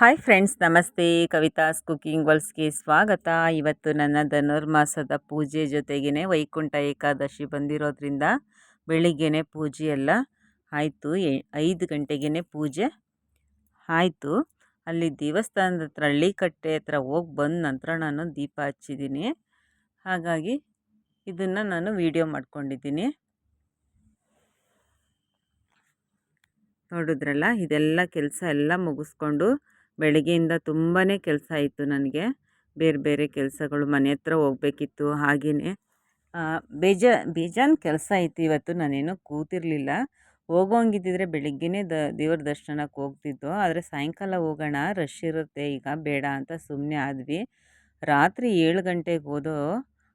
Hi friends, ನಮಸ್ತೆ. Kavitha's cooking ವರ್ಲ್ಸ್ಗೆ ಸ್ವಾಗತ. ಇವತ್ತು ನನ್ನ ಧನುರ್ಮಾಸದ ಪೂಜೆ ಜೊತೆಗೇ ವೈಕುಂಠ ಏಕಾದಶಿ ಬಂದಿರೋದ್ರಿಂದ ಬೆಳಿಗ್ಗೆನೇ ಪೂಜೆ ಎಲ್ಲ ಆಯಿತು. ಐದು ಗಂಟೆಗೇ ಪೂಜೆ ಆಯಿತು. ಅಲ್ಲಿ ದೇವಸ್ಥಾನದ ಹತ್ರ ಹಳ್ಳಿಕಟ್ಟೆ ಹತ್ರ ಹೋಗಿ ಬಂದ ನಂತರ ನಾನು ದೀಪ ಹಚ್ಚಿದ್ದೀನಿ. ಹಾಗಾಗಿ ಇದನ್ನು ನಾನು ವಿಡಿಯೋ ಮಾಡ್ಕೊಂಡಿದ್ದೀನಿ. ನೋಡಿದ್ರಲ್ಲ, ಇದೆಲ್ಲ ಕೆಲಸ ಎಲ್ಲ ಮುಗಿಸ್ಕೊಂಡು ಬೆಳಗ್ಗೆಯಿಂದ ತುಂಬಾ ಕೆಲಸ ಇತ್ತು ನನಗೆ. ಬೇರೆ ಬೇರೆ ಕೆಲಸಗಳು ಮನೆ ಹತ್ರ ಹೋಗ್ಬೇಕಿತ್ತು ಹಾಗೆಯೇ ಬೇಜ, ಬೇಜಾನ್ ಕೆಲಸ ಇತ್ತು ಇವತ್ತು. ನಾನೇನು ಕೂತಿರಲಿಲ್ಲ. ಹೋಗೋಂಗಿದ್ದಿದ್ರೆ ಬೆಳಗ್ಗೆನೇ ದ, ದೇವ್ರ ದರ್ಶನಕ್ಕೆ ಹೋಗ್ತಿದ್ದು ಆದರೆ ಸಾಯಂಕಾಲ ಹೋಗೋಣ ರಶ್ ಇರುತ್ತೆ, ಈಗ ಬೇಡ ಅಂತ ಸುಮ್ಮನೆ ಆದ್ವಿ. ರಾತ್ರಿ ಏಳು ಗಂಟೆಗೆ ಹೋದೋ,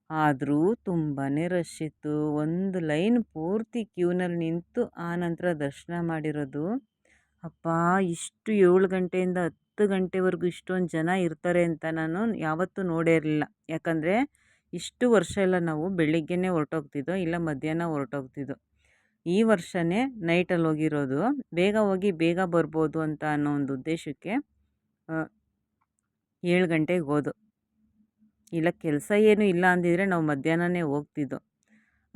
ಆದರೂ ತುಂಬಾ ರಶ್ ಇತ್ತು. ಒಂದು ಲೈನ್ ಪೂರ್ತಿ ಕ್ಯೂನಲ್ಲಿ ನಿಂತು ಆನಂತರ ದರ್ಶನ ಮಾಡಿರೋದು. ಅಪ್ಪ, ಇಷ್ಟು ಏಳು ಗಂಟೆಯಿಂದ ಹತ್ತು ಗಂಟೆವರೆಗೂ ಇಷ್ಟೊಂದು ಜನ ಇರ್ತಾರೆ ಅಂತ ನಾನು ಯಾವತ್ತೂ ನೋಡೇ ಇರಲಿಲ್ಲ. ಯಾಕಂದರೆ ಇಷ್ಟು ವರ್ಷ ಎಲ್ಲ ನಾವು ಬೆಳಿಗ್ಗೆನೇ ಹೊರಟೋಗ್ತಿದ್ದೋ, ಇಲ್ಲ ಮಧ್ಯಾಹ್ನ ಹೊರಟೋಗ್ತಿದ್ದೋ. ಈ ವರ್ಷವೇ ನೈಟಲ್ಲಿ ಹೋಗಿರೋದು. ಬೇಗ ಹೋಗಿ ಬೇಗ ಬರ್ಬೋದು ಅಂತ ಅನ್ನೋ ಒಂದು ಉದ್ದೇಶಕ್ಕೆ ಏಳು ಗಂಟೆಗೆ ಹೋದು. ಇಲ್ಲ ಕೆಲಸ ಏನೂ ಇಲ್ಲ ಅಂದಿದ್ರೆ ನಾವು ಮಧ್ಯಾಹ್ನನೇ ಹೋಗ್ತಿದ್ದೋ.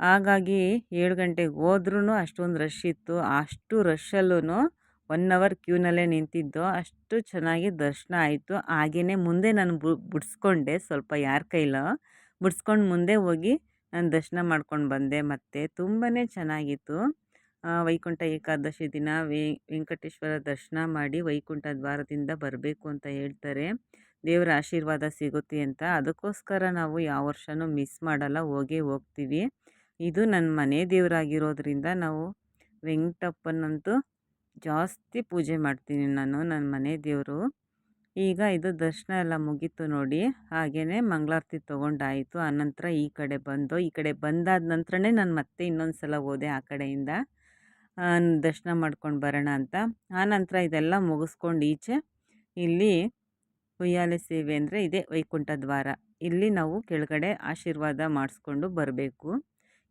ಹಾಗಾಗಿ ಏಳು ಗಂಟೆಗೆ ಹೋದ್ರೂ ಅಷ್ಟೊಂದು ರಶ್ ಇತ್ತು. ಅಷ್ಟು ರಶ್ಶಲ್ಲೂ ಒನ್ ಅವರ್ ಕ್ಯೂನಲ್ಲೇ ನಿಂತಿದ್ದೋ ಅಷ್ಟು ಚೆನ್ನಾಗಿ ದರ್ಶನ ಆಯಿತು. ಹಾಗೆಯೇ ಮುಂದೆ ನಾನು ಬಿಡಿಸ್ಕೊಂಡೆ ಸ್ವಲ್ಪ ಯಾರ ಕೈಲೋ, ಬಿಡಿಸ್ಕೊಂಡು ಮುಂದೆ ಹೋಗಿ ನಾನು ದರ್ಶನ ಮಾಡ್ಕೊಂಡು ಬಂದೆ ಮತ್ತು. ತುಂಬಾ ಚೆನ್ನಾಗಿತ್ತು. ವೈಕುಂಠ ಏಕಾದಶಿ ದಿನ ವೆಂಕಟೇಶ್ವರ ದರ್ಶನ ಮಾಡಿ ವೈಕುಂಠ ದ್ವಾರದಿಂದ ಬರಬೇಕು ಅಂತ ಹೇಳ್ತಾರೆ. ದೇವರ ಆಶೀರ್ವಾದ ಸಿಗುತ್ತೆ ಅಂತ. ಅದಕ್ಕೋಸ್ಕರ ನಾವು ಯಾವ ವರ್ಷವೂ ಮಿಸ್ ಮಾಡಲ್ಲ, ಹೋಗೇ ಹೋಗ್ತೀವಿ. ಇದು ನನ್ನ ಮನೆ ದೇವರಾಗಿರೋದ್ರಿಂದ ನಾವು ವೆಂಕಟಪ್ಪನಂತೂ ಜಾಸ್ತಿ ಪೂಜೆ ಮಾಡ್ತೀನಿ ನಾನು ನನ್ನ ಮನೆ ದೇವರು. ಈಗ ಇದು ದರ್ಶನ ಎಲ್ಲ ಮುಗೀತು ನೋಡಿ ಹಾಗೆಯೇ ಮಂಗಳಾರತಿ ತೊಗೊಂಡಾಯಿತು. ಆನಂತರ ಈ ಕಡೆ ಬಂದು, ಈ ಕಡೆ ಬಂದಾದ ನಂತರನೇ ನಾನು ಮತ್ತೆ ಇನ್ನೊಂದು ಸಲ ಹೋದೆ ಆ ಕಡೆಯಿಂದ. ದರ್ಶನ ಮಾಡ್ಕೊಂಡು ಬರೋಣ ಅಂತ. ಆನಂತರ ಇದೆಲ್ಲ ಮುಗಿಸ್ಕೊಂಡು ಈಚೆ ಇಲ್ಲಿ ಉಯ್ಯಾಲೆ ಸೇವೆ ಅಂದರೆ ಇದೇ ವೈಕುಂಠ ದ್ವಾರ. ಇಲ್ಲಿ ನಾವು ಕೆಳಗಡೆ ಆಶೀರ್ವಾದ ಮಾಡಿಸ್ಕೊಂಡು ಬರಬೇಕು.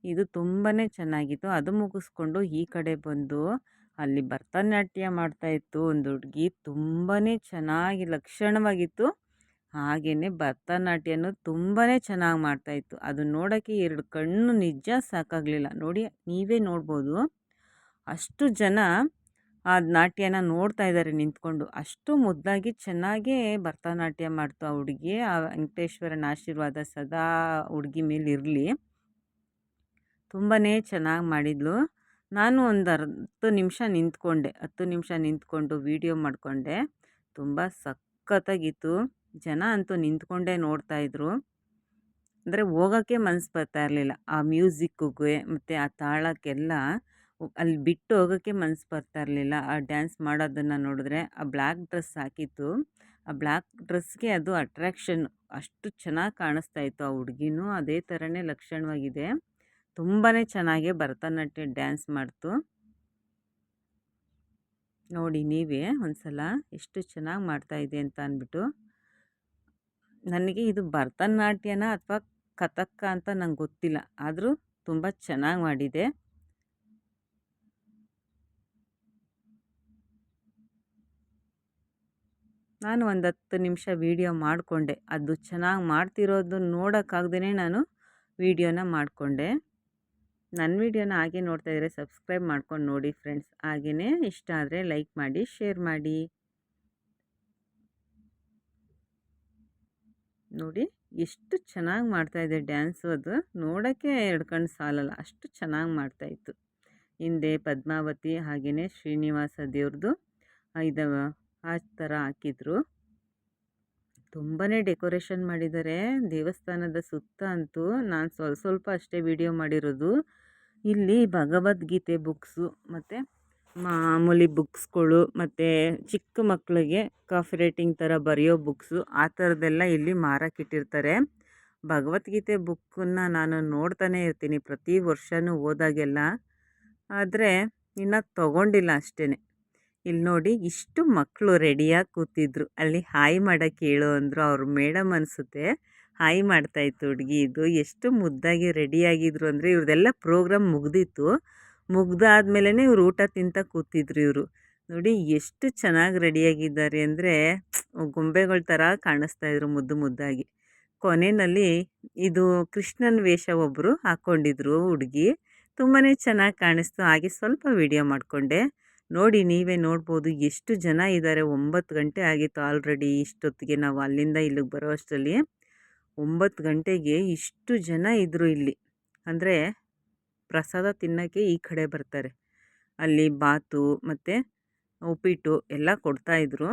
ಇದು ತುಂಬಾ ಚೆನ್ನಾಗಿತ್ತು. ಅದು ಮುಗಿಸ್ಕೊಂಡು ಈ ಕಡೆ ಬಂದು ಅಲ್ಲಿ ಭರತನಾಟ್ಯ ಮಾಡ್ತಾಯಿತ್ತು ಒಂದು ಹುಡುಗಿ ತುಂಬಾ ಚೆನ್ನಾಗಿ ಲಕ್ಷಣವಾಗಿತ್ತು. ಹಾಗೆಯೇ ಭರತನಾಟ್ಯನೂ ತುಂಬಾ ಚೆನ್ನಾಗಿ ಮಾಡ್ತಾಯಿತ್ತು ಅದು ನೋಡೋಕ್ಕೆ ಎರಡು ಕಣ್ಣು ನಿಜ ಸಾಕಾಗಲಿಲ್ಲ. ನೋಡಿ, ನೀವೇ ನೋಡ್ಬೋದು. ಅಷ್ಟು ಜನ ಆ ನಾಟ್ಯನ ನೋಡ್ತಾ ಇದ್ದಾರೆ ನಿಂತ್ಕೊಂಡು. ಅಷ್ಟು ಮುದ್ದಾಗಿ ಚೆನ್ನಾಗೇ ಭರತನಾಟ್ಯ ಮಾಡ್ತು ಆ ಹುಡುಗಿ. ಆ ವೆಂಕಟೇಶ್ವರನ ಆಶೀರ್ವಾದ ಸದಾ ಹುಡುಗಿ ಮೇಲೆ ಇರಲಿ ತುಂಬಾ ಚೆನ್ನಾಗಿ ಮಾಡಿದ್ಲು. ನಾನು ಒಂದು ಹತ್ತು ನಿಮಿಷ ನಿಂತ್ಕೊಂಡೆ, ಹತ್ತು ನಿಮಿಷ ನಿಂತ್ಕೊಂಡು ವೀಡಿಯೋ ಮಾಡಿಕೊಂಡೆ. ತುಂಬ ಸಖತ್ತಾಗಿತ್ತು. ಜನ ಅಂತೂ ನಿಂತ್ಕೊಂಡೇ ನೋಡ್ತಾಯಿದ್ರು ಅಂದರೆ ಹೋಗೋಕ್ಕೆ ಮನಸ್ಸು ಬರ್ತಾ ಇರಲಿಲ್ಲ. ಆ ಮ್ಯೂಸಿಕ್ಕಿಗೆ ಮತ್ತು ಆ ತಾಳಕ್ಕೆಲ್ಲ ಅಲ್ಲಿ ಬಿಟ್ಟು ಹೋಗೋಕ್ಕೆ ಮನಸ್ಸು ಬರ್ತಾ ಇರಲಿಲ್ಲ. ಆ ಡ್ಯಾನ್ಸ್ ಮಾಡೋದನ್ನು ನೋಡಿದ್ರೆ ಆ ಬ್ಲ್ಯಾಕ್ ಡ್ರೆಸ್ ಹಾಕಿತ್ತು. ಆ ಬ್ಲ್ಯಾಕ್ ಡ್ರೆಸ್ಗೆ ಅದು ಅಟ್ರ್ಯಾಕ್ಷನ್ ಅಷ್ಟು ಚೆನ್ನಾಗಿ ಕಾಣಿಸ್ತಾ ಇತ್ತು. ಆ ಹುಡುಗಿನೂ ಅದೇ ಥರನೇ ಲಕ್ಷಣವಾಗಿದೆ. ತುಂಬಾ ಚೆನ್ನಾಗಿ ಭರತನಾಟ್ಯ ಡ್ಯಾನ್ಸ್ ಮಾಡ್ತು. ನೋಡಿ ನೀವೇ ಒಂದು ಸಲ ಎಷ್ಟು ಚೆನ್ನಾಗಿ ಮಾಡ್ತಾಯಿದೆ ಅಂತ ಅಂದ್ಬಿಟ್ಟು. ನನಗೆ ಇದು ಭರತನಾಟ್ಯನ ಅಥವಾ ಕಥಕ್ಕ ಅಂತ ನಂಗೆ ಗೊತ್ತಿಲ್ಲ. ಆದರೂ ತುಂಬ ಚೆನ್ನಾಗಿ ಮಾಡಿದೆ. ನಾನು ಒಂದು ಹತ್ತು ನಿಮಿಷ ವೀಡಿಯೋ ಮಾಡಿಕೊಂಡೆ. ಅದು ಚೆನ್ನಾಗಿ ಮಾಡ್ತಿರೋದು ನೋಡೋಕ್ಕಾಗ್ದೇ ನಾನು ವೀಡಿಯೋನ ಮಾಡಿಕೊಂಡೆ. ನನ್ನ ವಿಡಿಯೋನ ಹಾಗೆ ನೋಡ್ತಾ ಇದ್ದರೆ ಸಬ್ಸ್ಕ್ರೈಬ್ ಮಾಡ್ಕೊಂಡು ನೋಡಿ ಫ್ರೆಂಡ್ಸ್. ಹಾಗೆಯೇ ಇಷ್ಟ ಆದರೆ ಲೈಕ್ ಮಾಡಿ, ಶೇರ್ ಮಾಡಿ. ನೋಡಿ ಎಷ್ಟು ಚೆನ್ನಾಗಿ ಮಾಡ್ತಾಯಿದೆ ಡ್ಯಾನ್ಸು ಅದು. ನೋಡೋಕ್ಕೆ ಎರಡು ಕಣ್ಣು ಸಾಲಲ್ಲ, ಅಷ್ಟು ಚೆನ್ನಾಗಿ ಮಾಡ್ತಾಯಿತ್ತು ಹಿಂದೆ ಪದ್ಮಾವತಿ ಹಾಗೆಯೇ ಶ್ರೀನಿವಾಸ ದೇವ್ರದ್ದು ಇದು ಆ ಥರ ಹಾಕಿದ್ರು. ತುಂಬಾ ಡೆಕೋರೇಷನ್ ಮಾಡಿದ್ದಾರೆ. ದೇವಸ್ಥಾನದ ಸುತ್ತ ಅಂತೂ ನಾನು ಸ್ವಲ್ಪ ಸ್ವಲ್ಪ ಅಷ್ಟೇ ವೀಡಿಯೋ ಮಾಡಿರೋದು. ಇಲ್ಲಿ ಭಗವದ್ಗೀತೆ ಬುಕ್ಸು ಮತ್ತು ಮಾಮೂಲಿ ಬುಕ್ಸ್ಗಳು ಮತ್ತು ಚಿಕ್ಕ ಮಕ್ಕಳಿಗೆ ಕಾಫಿ ರೈಟಿಂಗ್ ಥರ ಬರೆಯೋ ಬುಕ್ಸು ಆ ಥರದ್ದೆಲ್ಲ ಇಲ್ಲಿ ಮಾರಕ್ಕಿಟ್ಟಿರ್ತಾರೆ ಭಗವದ್ಗೀತೆ ಬುಕ್ಕನ್ನು ನಾನು ನೋಡ್ತಾನೆ ಇರ್ತೀನಿ ಪ್ರತಿ ವರ್ಷವೂ ಹೋದಾಗೆಲ್ಲ. ಆದರೆ ಇನ್ನೂ ತೊಗೊಂಡಿಲ್ಲ ಅಷ್ಟೇ ಇಲ್ಲಿ ನೋಡಿ ಇಷ್ಟು ಮಕ್ಕಳು ರೆಡಿಯಾಗಿ ಕೂತಿದ್ರು. ಅಲ್ಲಿ ಹಾಯ್ ಮಾಡೋಕ್ಕೆ ಹೇಳು ಅಂದರು ಅವ್ರ ಮೇಡಮ್ ಅನಿಸುತ್ತೆ. ಹಾಯ್ ಹುಡುಗಿ ಇದು. ಎಷ್ಟು ಮುದ್ದಾಗಿ ರೆಡಿಯಾಗಿದ್ರು ಅಂದರೆ ಇವ್ರದ್ದೆಲ್ಲ ಪ್ರೋಗ್ರಾಮ್ ಮುಗ್ದಿತ್ತು. ಮುಗ್ದಾದ್ಮೇಲೆ ಇವ್ರು ಊಟ ತಿಂತ ಕೂತಿದ್ರು ಇವರು. ನೋಡಿ ಎಷ್ಟು ಚೆನ್ನಾಗಿ ರೆಡಿಯಾಗಿದ್ದಾರೆ ಅಂದರೆ ಗೊಂಬೆಗಳ ಥರ ಕಾಣಿಸ್ತಾಯಿದ್ರು ಮುದ್ದು ಮುದ್ದಾಗಿ. ಕೊನೆಯಲ್ಲಿ ಇದು ಕೃಷ್ಣನ ವೇಷ ಒಬ್ಬರು ಹಾಕ್ಕೊಂಡಿದ್ರು ಹುಡುಗಿ. ತುಂಬಾ ಚೆನ್ನಾಗಿ ಕಾಣಿಸ್ತು. ಹಾಗೆ ಸ್ವಲ್ಪ ವಿಡಿಯೋ ಮಾಡಿಕೊಂಡೆ. ನೋಡಿ ನೀವೇ ನೋಡ್ಬೋದು ಎಷ್ಟು ಜನ ಇದ್ದಾರೆ. ಒಂಬತ್ತು ಗಂಟೆ ಆಗಿತ್ತು ಆಲ್ರೆಡಿ ಇಷ್ಟೊತ್ತಿಗೆ ನಾವು ಅಲ್ಲಿಂದ ಇಲ್ಲಿಗೆ ಬರೋ ಅಷ್ಟರಲ್ಲಿ. ಒಂಬತ್ತು ಗಂಟೆಗೆ ಇಷ್ಟು ಜನ ಇದ್ದರು ಇಲ್ಲಿ. ಅಂದರೆ ಪ್ರಸಾದ ತಿನ್ನೋಕ್ಕೆ ಈ ಕಡೆ ಬರ್ತಾರೆ. ಅಲ್ಲಿ ಬಾತು ಮತ್ತು ಉಪ್ಪಿಟ್ಟು ಎಲ್ಲ ಕೊಡ್ತಾಯಿದ್ರು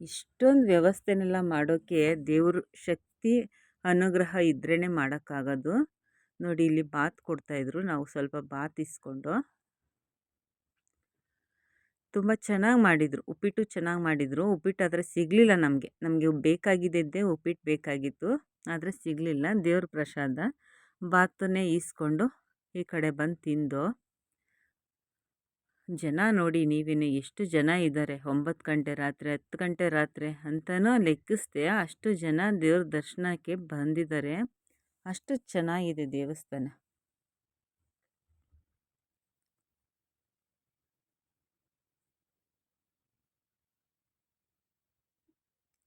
ಇಷ್ಟೊಂದು ವ್ಯವಸ್ಥೆನೆಲ್ಲ ಮಾಡೋಕ್ಕೆ ದೇವ್ರ ಶಕ್ತಿ, ಅನುಗ್ರಹ ಇದ್ರೇ ಮಾಡೋಕ್ಕಾಗೋದು. ನೋಡಿ, ಇಲ್ಲಿ ಬಾತ್ ಕೊಡ್ತಾಯಿದ್ರು ನಾವು ಸ್ವಲ್ಪ ಬಾತ್ ಇಸ್ಕೊಂಡು ತುಂಬ ಚೆನ್ನಾಗಿ ಮಾಡಿದರು. ಉಪ್ಪಿಟ್ಟು ಚೆನ್ನಾಗಿ ಮಾಡಿದರು. ಉಪ್ಪಿಟ್ಟು ಆದರೆ ಸಿಗಲಿಲ್ಲ ನಮಗೆ. ನಮಗೆ ಬೇಕಾಗಿದ್ದೇ ಉಪ್ಪಿಟ್ಟು ಬೇಕಾಗಿತ್ತು. ಆದರೆ ಸಿಗಲಿಲ್ಲ. ದೇವ್ರ ಪ್ರಸಾದ. ಬಾತನ್ನೇ ಈಸ್ಕೊಂಡು ಈ ಕಡೆ ಬಂದು ತಿಂದು. ಜನ ನೋಡಿ ನೀವೇನು ಎಷ್ಟು ಜನ ಇದ್ದಾರೆ ಒಂಬತ್ತು ಗಂಟೆ ರಾತ್ರಿ, ಹತ್ತು ಗಂಟೆ ರಾತ್ರಿ ಅಂತಲೂ ಲೆಕ್ಕಿಸ್ದೆ ಅಷ್ಟು ಜನ ದೇವ್ರ ದರ್ಶನಕ್ಕೆ ಬಂದಿದ್ದಾರೆ. ಅಷ್ಟು ಚೆನ್ನಾಗಿದೆ ದೇವಸ್ಥಾನ.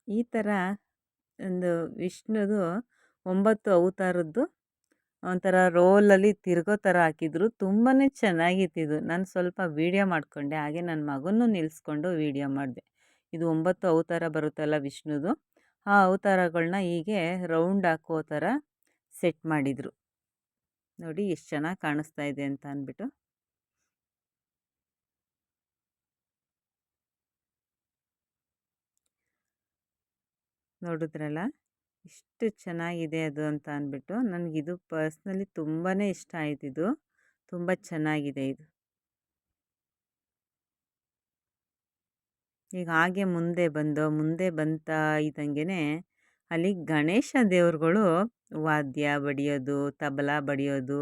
ಈ ಥರ ಒಂದು ವಿಷ್ಣುದು ಒಂಬತ್ತು ಅವತಾರದ್ದು, ಒಂಥರ ರೋಲಲ್ಲಿ ತಿರುಗೋ ಥರ ಹಾಕಿದ್ರು. ತುಂಬಾ ಚೆನ್ನಾಗಿತ್ತಿದು. ನಾನು ಸ್ವಲ್ಪ ವೀಡಿಯೋ ಮಾಡಿಕೊಂಡೆ, ಹಾಗೆ ನನ್ನ ಮಗನೂ ನಿಲ್ಲಿಸ್ಕೊಂಡು ವೀಡಿಯೋ ಮಾಡಿದೆ. ಇದು ಒಂಬತ್ತು ಅವತಾರ ಬರುತ್ತಲ್ಲ ವಿಷ್ಣುದು. ಆ ಅವತಾರಗಳನ್ನ ಹೀಗೆ ರೌಂಡ್ ಹಾಕೋ ಥರ ಸೆಟ್ ಮಾಡಿದರು. ನೋಡಿ ಎಷ್ಟು ಚೆನ್ನಾಗಿ ಕಾಣಿಸ್ತಾ ಇದೆ ಅಂತ ಅಂದ್ಬಿಟ್ಟು. ನೋಡಿದ್ರಲ್ಲ? ಇಷ್ಟು ಚೆನ್ನಾಗಿದೆ ಅದು ಅಂತ ಅಂದ್ಬಿಟ್ಟು ನನಗಿದು ಪರ್ಸ್ನಲಿ ತುಂಬಾ ಇಷ್ಟ ಆಯ್ತು ಇದು. ತುಂಬ ಚೆನ್ನಾಗಿದೆ ಇದು. ಈಗ ಹಾಗೆ ಮುಂದೆ ಬಂದು, ಮುಂದೆ ಬಂತ ಇದ್ದಂಗೆ ಅಲ್ಲಿ ಗಣೇಶ ದೇವ್ರುಗಳು ವಾದ್ಯ ಬಡಿಯೋದು, ತಬಲ ಬಡಿಯೋದು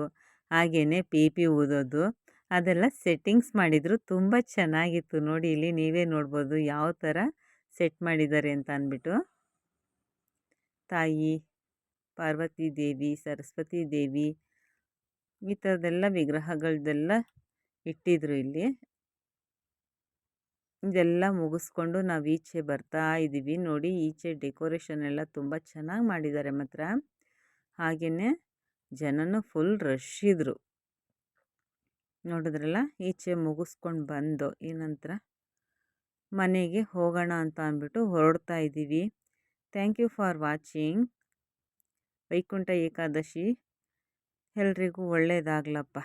ಹಾಗೆಯೇ ಪಿ ಊದೋದು, ಅದೆಲ್ಲ ಸೆಟ್ಟಿಂಗ್ಸ್ ಮಾಡಿದರು ತುಂಬ ಚೆನ್ನಾಗಿತ್ತು. ನೋಡಿ ಇಲ್ಲಿ ನೀವೇ ನೋಡ್ಬೋದು ಯಾವ ಥರ ಸೆಟ್ ಮಾಡಿದ್ದಾರೆ ಅಂತ ಅಂದ್ಬಿಟ್ಟು. ತಾಯಿ, ಪಾರ್ವತಿ ದೇವಿ, ಸರಸ್ವತಿ ದೇವಿ ಈ ಥರದ್ದೆಲ್ಲ ವಿಗ್ರಹಗಳದ್ದೆಲ್ಲ ಇಟ್ಟಿದ್ರು ಇಲ್ಲಿ. ಇದೆಲ್ಲ ಮುಗಿಸ್ಕೊಂಡು ನಾವು ಈಚೆ ಬರ್ತಾ ಇದ್ದೀವಿ ನೋಡಿ ಈಚೆ ಡೆಕೋರೇಷನ್ ಎಲ್ಲ ತುಂಬ ಚೆನ್ನಾಗಿ ಮಾಡಿದ್ದಾರೆ ಮಾತ್ರ. ಹಾಗೆಯೇ ಜನನು ಫುಲ್ ರಶ್ ಇದ್ದರು ನೋಡಿದ್ರಲ್ಲ ಈಚೆ ಮುಗಿಸ್ಕೊಂಡು ಬಂದು ಈ ನಂತರ ಮನೆಗೆ ಹೋಗೋಣ ಅಂತ ಅಂದ್ಬಿಟ್ಟು ಹೊರಡ್ತಾ ಇದ್ದೀವಿ thank you for watching. Vaikuntha Ekadashi. ಎಲ್ರಿಗೂ ಒಳ್ಳೆಯದಾಗ್ಲಪ್ಪ